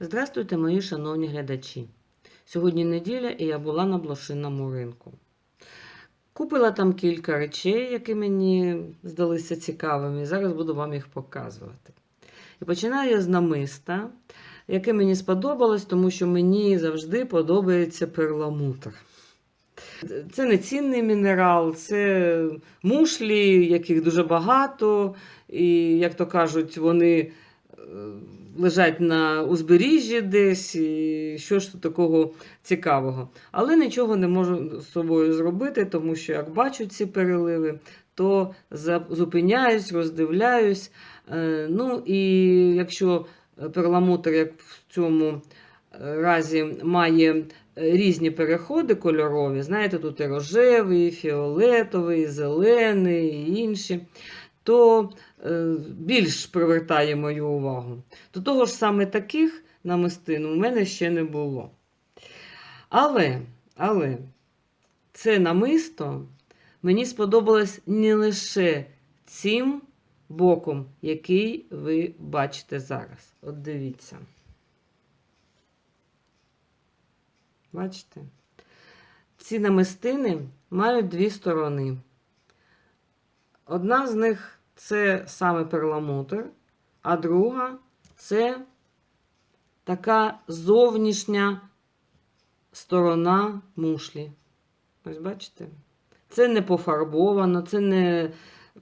Здравствуйте, мої шановні глядачі. Сьогодні неділя і я була на блошиному ринку. Купила там кілька речей, які мені здалися цікавими, і зараз буду вам їх показувати. І починаю я з намиста, яке мені сподобалось, тому що мені завжди подобається перламутр. Це не цінний мінерал, це мушлі, яких дуже багато, і, як то кажуть, вони е, лежать на узбережжі десь, і що ж тут такого цікавого. Але нічого не можу з собою зробити, тому що як бачу ці переливи, то зупиняюсь, роздивляюсь. Е, Ну і якщо перламутр, як в цьому е, разі, має е, різні переходи кольорові, знаєте, тут і рожевий, і фіолетовий, і зелений, і інші, то е, більш привертає мою увагу. До того ж, саме таких намистин у мене ще не було. Але, але це намисто мені сподобалось не лише цим боком, який ви бачите зараз. От дивіться. Бачите? Ці намистини мають дві сторони. Одна з них це саме перламутр, а друга це така зовнішня сторона мушлі. Ось бачите? Це не пофарбовано, це не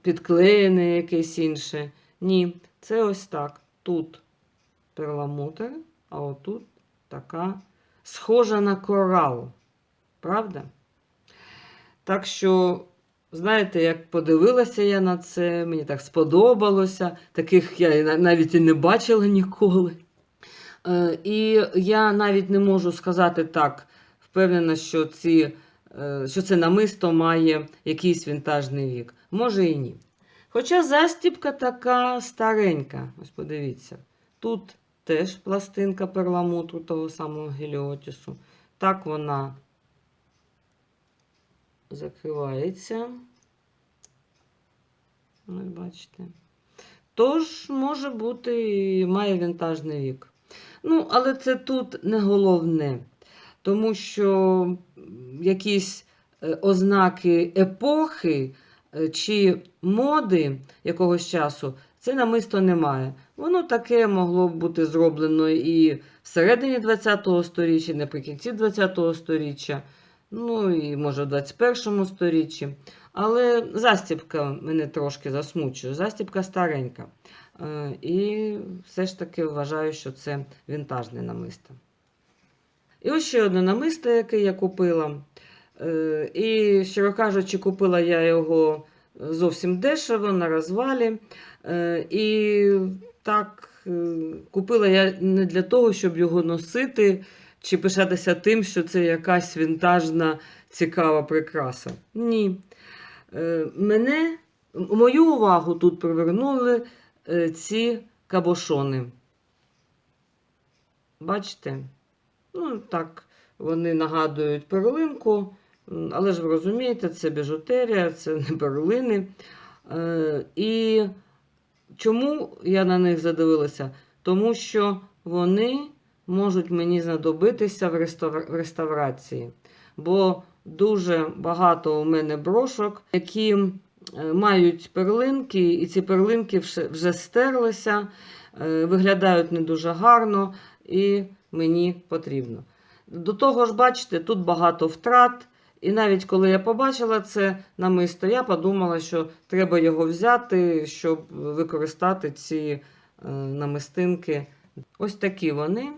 підклеєне якесь інше. Ні, це ось так. Тут перламутр, а отут така схожа на корал. Правда? Так що, знаєте, як подивилася я на це, мені так сподобалося. Таких я навіть і не бачила ніколи. Е, І я навіть не можу сказати так, впевнена, що, ці, е, що це намисто має якийсь вінтажний вік. Може і ні. Хоча застібка така старенька, ось подивіться. Тут теж пластинка перламутру того самого геліотісу. Так вона закривається. Ось бачите. Тож, може бути, має вінтажний вік. Ну, але це тут не головне, тому що якісь е, ознаки епохи е, чи моди якогось часу це намисто немає. Воно таке могло б бути зроблено і всередині ХХ століття, наприкінці ХХ століття, ну і може в 21 сторіччі. Але застібка мене трошки засмучує. Застібка старенька. Е, І все ж таки вважаю, що це вінтажне намисто. І ось ще одне намисто, яке я купила. Е, І, щиро кажучи, купила я його зовсім дешево на розвалі. Е, І так купила я не для того, щоб його носити чи пишатися тим, що це якась вінтажна цікава прикраса. Ні. Е, Мене, мою увагу тут привернули е, ці кабошони. Бачите? Ну, так, вони нагадують перлинку, але ж ви розумієте, це біжутерія, це не перлини. Е, І чому я на них задивилася? Тому що вони можуть мені знадобитися в реставра- в реставрації. Бо дуже багато у мене брошок, які е, мають перлинки, і ці перлинки вже, вже стерлися, е, виглядають не дуже гарно, і мені потрібно. До того ж, бачите, тут багато втрат. І навіть коли я побачила це намисто, я подумала, що треба його взяти, щоб використати ці е, намистинки. Ось такі вони.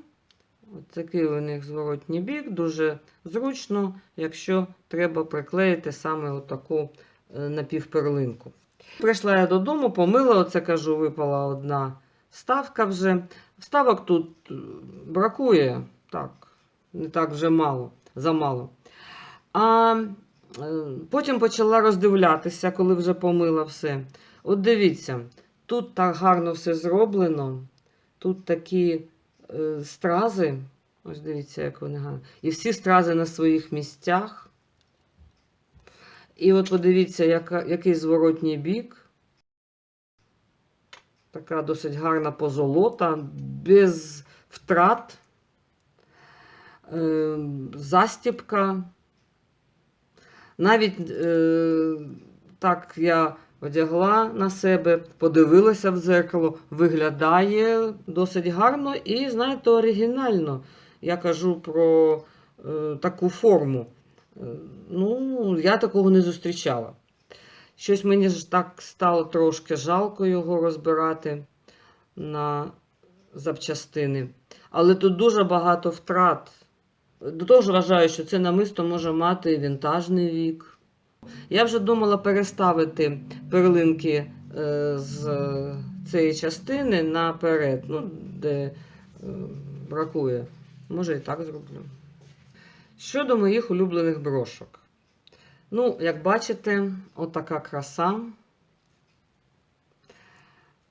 Ось такий у них зворотній бік, дуже зручно, якщо треба приклеїти саме отаку е, напівперлинку. Прийшла я додому, помила, оце кажу, випала одна вставка вже. Вставок тут е, бракує, так, не так вже мало, замало. А е, потім почала роздивлятися, коли вже помила все. От дивіться, тут так гарно все зроблено. Тут такі стрази. Ось дивіться, як вони гарно. І всі стрази на своїх місцях. І от подивіться, яка, який зворотній бік. Така досить гарна позолота, без втрат, е, застіпка. Навіть е, так я одягла на себе, подивилася в дзеркало, виглядає досить гарно і, знаєте, оригінально. Я кажу про е, таку форму. Е, ну, я такого не зустрічала. Щось мені ж так стало трошки жалко його розбирати на запчастини. Але тут дуже багато втрат. До того ж вважаю, що це намисто може мати вінтажний вік. Я вже думала переставити перлинки е, з цієї частини наперед, ну, де е, бракує. Може і так зроблю. Щодо моїх улюблених брошок. Ну, як бачите, отака краса.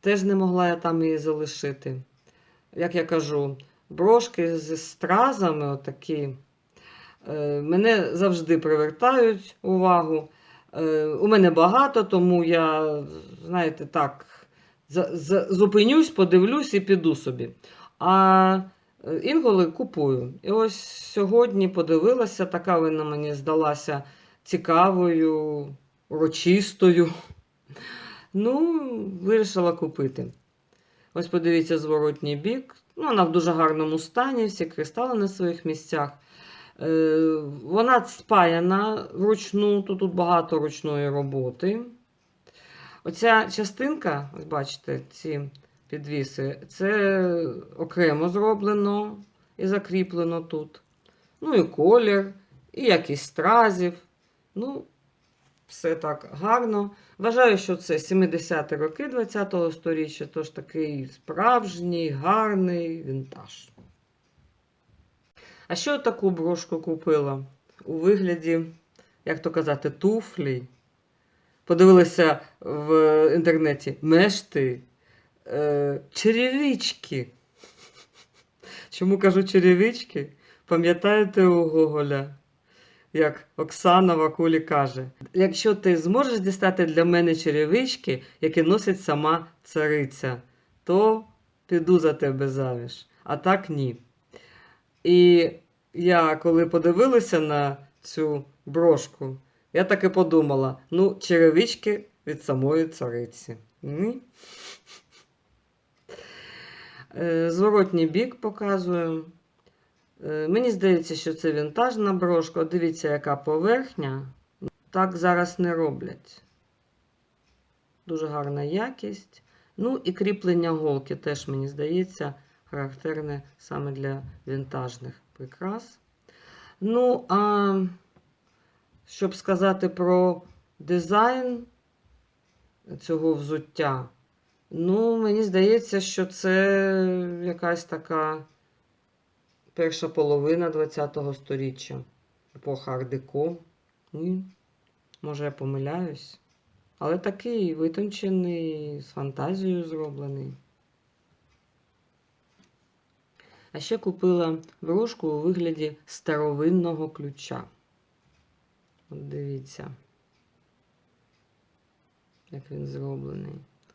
Теж не могла я там її залишити. Як я кажу, брошки зі стразами, отакі, мене завжди привертають увагу. Е, у мене багато, тому я, знаєте, так, зупинюсь, подивлюсь і піду собі. А е, інколи купую. І ось сьогодні подивилася, така вона мені здалася цікавою, урочистою. Ну, вирішила купити. Ось подивіться зворотній бік. Ну, вона в дуже гарному стані, всі кристали на своїх місцях. Е, вона спаяна вручну, то тут багато ручної роботи. Оця частинка, бачите, ці підвіси, це окремо зроблено і закріплено тут. Ну і колір, і якість стразів. Ну, все так гарно. Вважаю, що це 70-ті роки 20-го сторіччя, тож такий справжній, гарний вінтаж. А що таку брошку купила? У вигляді, як то казати, туфлі. Подивилася в інтернеті мешти, е, черевички. Чому кажу черевички? Пам'ятаєте у Гоголя? як Оксана Вакулі каже: якщо ти зможеш дістати для мене черевички, які носить сама цариця, то піду за тебе заміж. А так ні. І я, коли подивилася на цю брошку, я так і подумала: ну, черевички від самої цариці. Ні. Е, Зворотній бік показую. Е, Мені здається, що це вінтажна брошка. Дивіться, яка поверхня. Так зараз не роблять. Дуже гарна якість. Ну і кріплення голки теж, мені здається, характерне саме для вінтажних прикрас. Ну, а щоб сказати про дизайн цього взуття, ну, мені здається, що це якась така перша половина ХХ століття. Епоха ардеко. Може, я помиляюсь. Але такий витончений, з фантазією зроблений. А ще купила брошку у вигляді старовинного ключа. От дивіться, як він зроблений.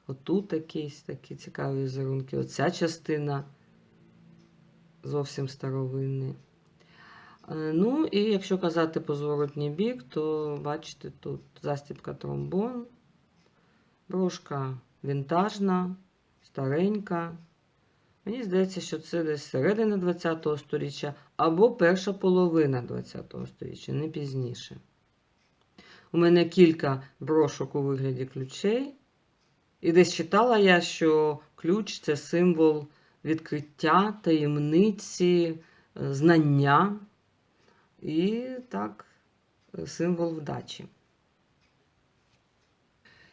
Отут якісь такі цікаві візерунки. Оця частина зовсім старовинний. Е, Ну, і якщо казати по зворотній бік, то бачите, тут застібка тромбон, брошка вінтажна, старенька. Мені здається, що це десь середина ХХ століття або перша половина ХХ століття, не пізніше. У мене кілька брошок у вигляді ключей. І десь читала я, що ключ це символ відкриття, таємниці, знання і так, символ вдачі.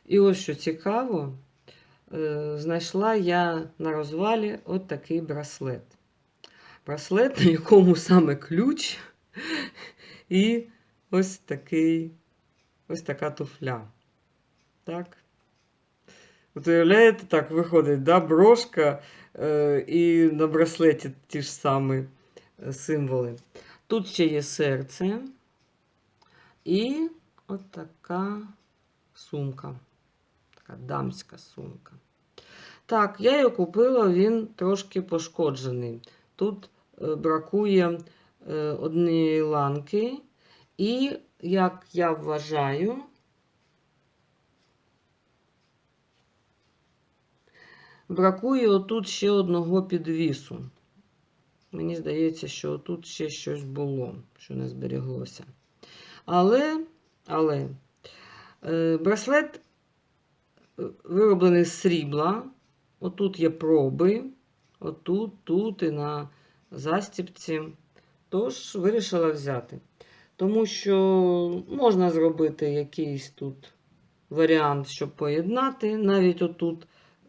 І ось що цікаво, знайшла я на розвалі от такий браслет. Браслет, на якому саме ключ, і ось такий, ось така туфля. Так. От уявляєте, так виходить, да, брошка е, і на браслеті ті ж самі е, символи. Тут ще є серце і от така сумка. Така дамська сумка. Так, я її купила, він трошки пошкоджений. тут е, бракує е, однієї ланки. І, як я вважаю, бракує отут ще одного підвісу. Мені здається, що тут ще щось було, що не зберіглося. Але, але е, браслет вироблений з срібла. Отут є проби, отут, тут і на застіпці. Тож вирішила взяти. Тому що можна зробити якийсь тут варіант, щоб поєднати, навіть отут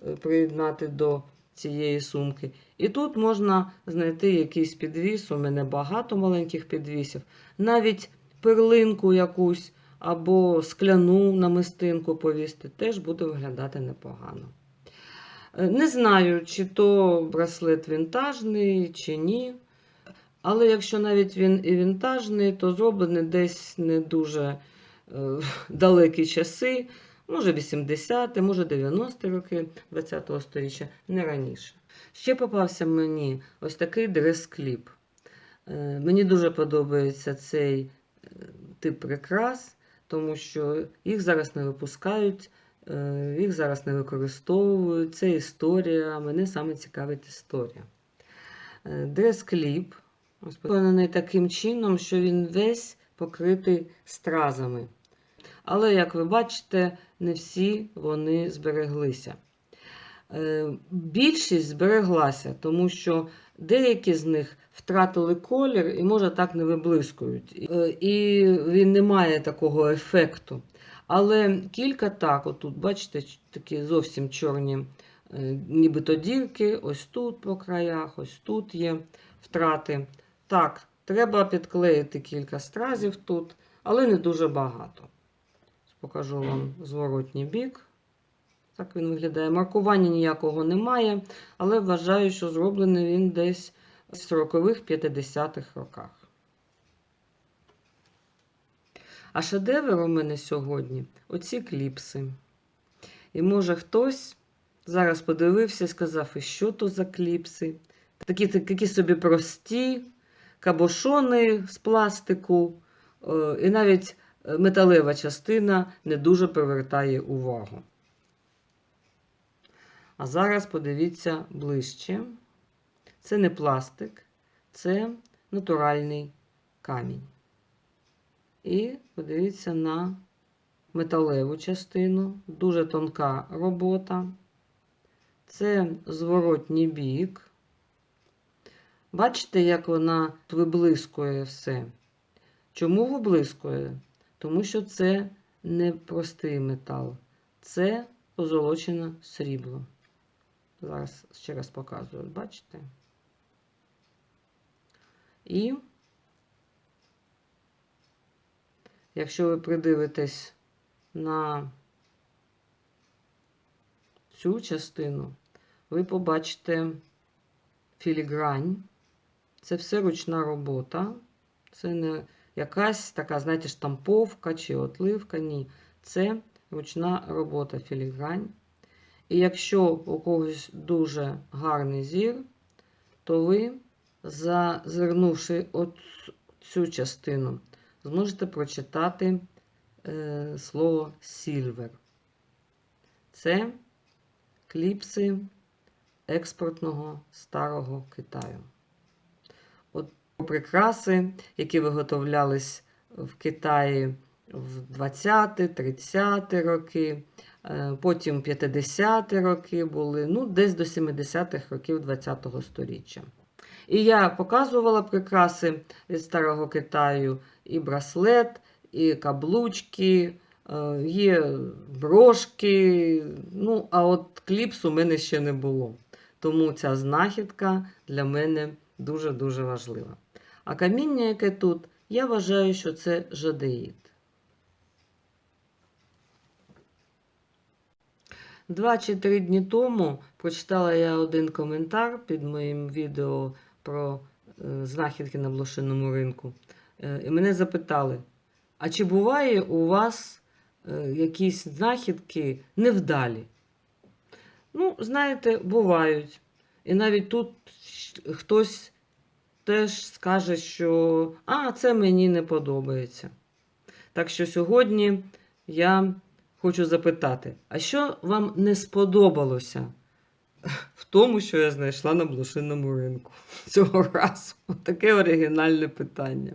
е, приєднати до цієї сумки. І тут можна знайти якийсь підвіс. У мене багато маленьких підвісів. Навіть перлинку якусь або скляну намистинку повісти, теж буде виглядати непогано. Е, Не знаю, чи то браслет вінтажний, чи ні. Але якщо навіть він і вінтажний, то зроблений десь не дуже е, далекі часи, може 80-ті, може 90-ті роки ХХ століття, не раніше. Ще попався мені ось такий дрес-кліп. Е, Мені дуже подобається цей тип прикрас, тому що їх зараз не випускають, е, їх зараз не використовують. Це історія. Мене саме цікавить історія. Е, Дрес-кліп виконаний таким чином, що він весь покритий стразами. Але, як ви бачите, не всі вони збереглися. Е, Більшість збереглася, тому що деякі з них втратили колір і, може, так не виблискують. Е, І він не має такого ефекту. Але кілька так, отут, бачите, такі зовсім чорні, е, нібито дірки, ось тут по краях, ось тут є втрати. Так, треба підклеїти кілька стразів тут, але не дуже багато. Покажу вам зворотній бік. Так він виглядає. Маркування ніякого немає, але вважаю, що зроблений він десь в 40-х, 50-х роках. А шедевр у мене сьогодні оці кліпси. І може хтось зараз подивився і сказав, і що то за кліпси? Такі, такі собі прості, кабошони з пластику, е, і навіть е, металева частина не дуже привертає увагу. А зараз подивіться ближче. Це не пластик, це натуральний камінь. І подивіться на металеву частину, дуже тонка робота. Це зворотній бік. Бачите, як вона виблискує все. Чому виблискує? Тому що це не простий метал, це позолочене срібло. Зараз ще раз показую, бачите? І якщо ви придивитесь на цю частину, ви побачите філігрань. Це все ручна робота. Це не якась така, знаєте, штамповка чи отливка. Ні. Це ручна робота філігрань. І якщо у когось дуже гарний зір, то ви, зазирнувши цю частину, зможете прочитати е, слово сільвер. Це кліпси експортного старого Китаю. От прикраси, які виготовлялись в Китаї в 20-30 роки, потім 50-ті роки були, ну, десь до 70-х років 20-го сторіччя. І я показувала прикраси від старого Китаю, і браслет, і каблучки, е, є брошки. Ну, а от кліпс у мене ще не було. Тому ця знахідка для мене дуже-дуже важлива. А каміння, яке тут, я вважаю, що це жадеїд. Два чи три дні тому прочитала я один коментар під моїм відео про е, знахідки на блошиному ринку. Е, і мене запитали: а чи буває у вас е, якісь знахідки невдалі? Ну, знаєте, бувають. І навіть тут хтось теж скаже, що а, це мені не подобається. Так що сьогодні я хочу запитати, а що вам не сподобалося в тому, що я знайшла на блошиному ринку цього разу? Таке оригінальне питання.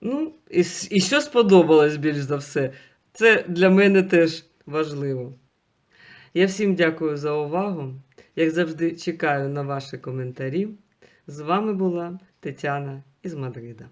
Ну, і, і що сподобалось більш за все? Це для мене теж важливо. Я всім дякую за увагу. Як завжди, чекаю на ваші коментарі. З вами була Тетяна із Мадрида.